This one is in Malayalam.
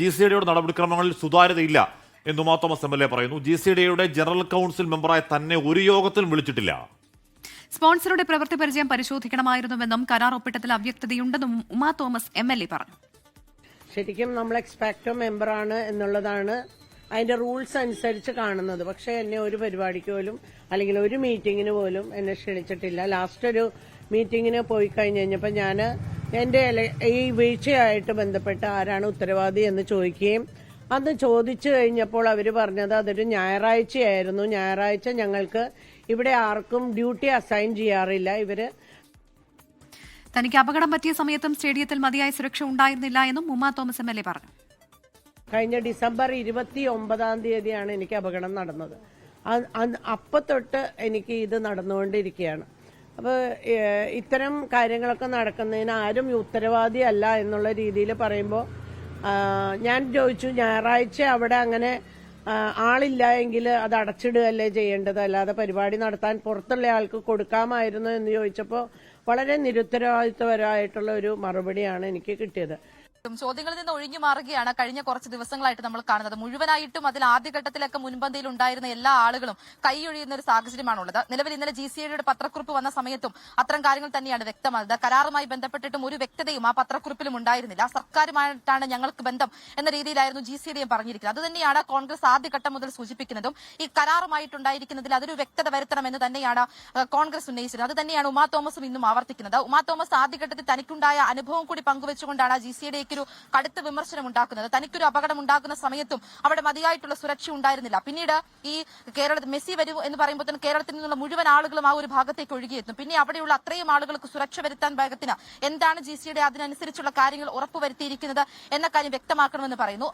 ജി സി ഡിയുടെ നടപടിക്രമങ്ങളിൽ സുതാര്യതയില്ല എന്ന് Uma Thomas M L A പറയുന്നു. ജി സി ഡിയുടെ ജനറൽ കൗൺസിൽ മെമ്പറായി തന്നെ ഒരു യോഗത്തിലും വിളിച്ചിട്ടില്ല. സ്പോൺസറുടെ പ്രവൃത്തി പരിചയം പരിശോധിക്കണമായിരുന്നുവെന്നും കരാർ ഒപ്പിട്ടത്തിൽ അവ്യക്തതയുണ്ടെന്നും Uma Thomas M L A പറഞ്ഞു. ശരിക്കും നമ്മൾ എക്സ്പാക്ടോ മെമ്പറാണ് എന്നുള്ളതാണ് അതിന്റെ റൂൾസ് അനുസരിച്ച് കാണുന്നത്. പക്ഷേ എന്നെ ഒരു പരിപാടിക്ക് പോലും അല്ലെങ്കിൽ ഒരു മീറ്റിങ്ങിന് പോലും എന്നെ ക്ഷണിച്ചിട്ടില്ല. ലാസ്റ്റ് ഒരു മീറ്റിങ്ങിന് പോയി കഴിഞ്ഞ് കഴിഞ്ഞപ്പോൾ ഞാൻ എന്റെ ഈ വീഴ്ചയായിട്ട് ബന്ധപ്പെട്ട് ആരാണ് ഉത്തരവാദി എന്ന് ചോദിക്കുകയും അന്ന് ചോദിച്ചു കഴിഞ്ഞപ്പോൾ അവർ പറഞ്ഞത് അതൊരു ഞായറാഴ്ചയായിരുന്നു. ഞായറാഴ്ച ഞങ്ങൾക്ക് ഇവിടെ ആർക്കും ഡ്യൂട്ടി അസൈൻ ചെയ്യാറില്ല. ഇവർ തനിക്ക് അപകടം പറ്റിയ സമയത്തും സ്റ്റേഡിയത്തിൽ മതിയായ സുരക്ഷ ഉണ്ടായിരുന്നില്ല എന്നും ഉമ്മ തോമസ് എം എൽ എ പറഞ്ഞു. കഴിഞ്ഞ ഡിസംബർ ഇരുപത്തി ഒമ്പതാം തീയതിയാണ് എനിക്ക് അപകടം നടന്നത്. അപ്പത്തൊട്ട് തൊട്ട് എനിക്ക് ഇത് നടന്നുകൊണ്ടിരിക്കുകയാണ്. അപ്പോൾ ഇത്തരം കാര്യങ്ങളൊക്കെ നടക്കുന്നതിന് ആരും ഉത്തരവാദിയല്ല എന്നുള്ള രീതിയിൽ പറയുമ്പോൾ ഞാൻ ചോദിച്ചു ഞായറാഴ്ച അവിടെ അങ്ങനെ ആളില്ല എങ്കിൽ അത് അടച്ചിടുകയല്ലേ ചെയ്യേണ്ടത്? അല്ലാതെ പരിപാടി നടത്താൻ പുറത്തുള്ള ആൾക്ക് കൊടുക്കാമായിരുന്നു എന്ന് ചോദിച്ചപ്പോൾ വളരെ നിരുത്തരവാദിത്വപരമായിട്ടുള്ള ഒരു മറുപടിയാണ് എനിക്ക് കിട്ടിയത്. ചോദ്യങ്ങളിൽ നിന്ന് ഒഴിഞ്ഞു മാറുകയാണ് കഴിഞ്ഞ കുറച്ച് ദിവസങ്ങളായിട്ട് നമ്മൾ കാണുന്നത്. മുഴുവനായിട്ടും അതിൽ ആദ്യഘട്ടത്തിലൊക്കെ മുൻപന്തിയിൽ ഉണ്ടായിരുന്ന എല്ലാ ആളുകളും കൈയൊഴിയുന്ന ഒരു സാഹചര്യമാണുള്ളത്. നിലവിൽ ഇന്നലെ ജി പത്രക്കുറിപ്പ് വന്ന സമയത്തും അത്തരം കാര്യങ്ങൾ തന്നെയാണ് വ്യക്തമായത്. കരാറുമായി ബന്ധപ്പെട്ടിട്ടും ഒരു വ്യക്തതയും ആ പത്രക്കുറിപ്പിലും ഉണ്ടായിരുന്നില്ല. സർക്കാരുമായിട്ടാണ് ഞങ്ങൾക്ക് ബന്ധം എന്ന രീതിയിലായിരുന്നു ജി പറഞ്ഞിരിക്കുന്നത്. അതുതന്നെയാണ് കോൺഗ്രസ് ആദ്യഘട്ടം മുതൽ സൂചിപ്പിക്കുന്നതും. ഈ കരാറുമായിട്ടുണ്ടായിരിക്കുന്നതിൽ അതൊരു വ്യക്തത വരുത്തണമെന്ന് തന്നെയാണ് കോൺഗ്രസ് ഉന്നയിച്ചത് അത് തന്നെയാണ് ഉമാ തോമസും ഇന്നും ആവർത്തിക്കുന്നത്. ഉമാ തോമസ് ആദ്യഘട്ടത്തിൽ തനിക്കുണ്ടായ അനുഭവം കൂടി പങ്കുവെച്ചുകൊണ്ടാണ് ജി സി ഒരു കടുത്ത വിമർശനം ഉണ്ടാക്കുന്നത് തനിക്കൊരു അപകടം ഉണ്ടാക്കുന്ന സമയത്തും അവിടെ മതിയായിട്ടുള്ള സുരക്ഷ ഉണ്ടായിരുന്നില്ല. പിന്നീട് ഈ കേരള മെസ്സി വരൂ എന്ന് പറയുമ്പോൾ തന്നെ കേരളത്തിൽ നിന്നുള്ള മുഴുവൻ ആളുകളും ആ ഒരു ഭാഗത്തേക്ക് ഒഴുകിയെത്തും. പിന്നെ അവിടെയുള്ള അത്രയും ആളുകൾക്ക് സുരക്ഷ വരുത്താൻ വേഗത്തിന് എന്താണ് ജി സിയുടെ അതിനനുസരിച്ചുള്ള കാര്യങ്ങൾ ഉറപ്പുവരുത്തിയിരിക്കുന്നത് എന്ന കാര്യം വ്യക്തമാക്കണമെന്ന് പറയുന്നു.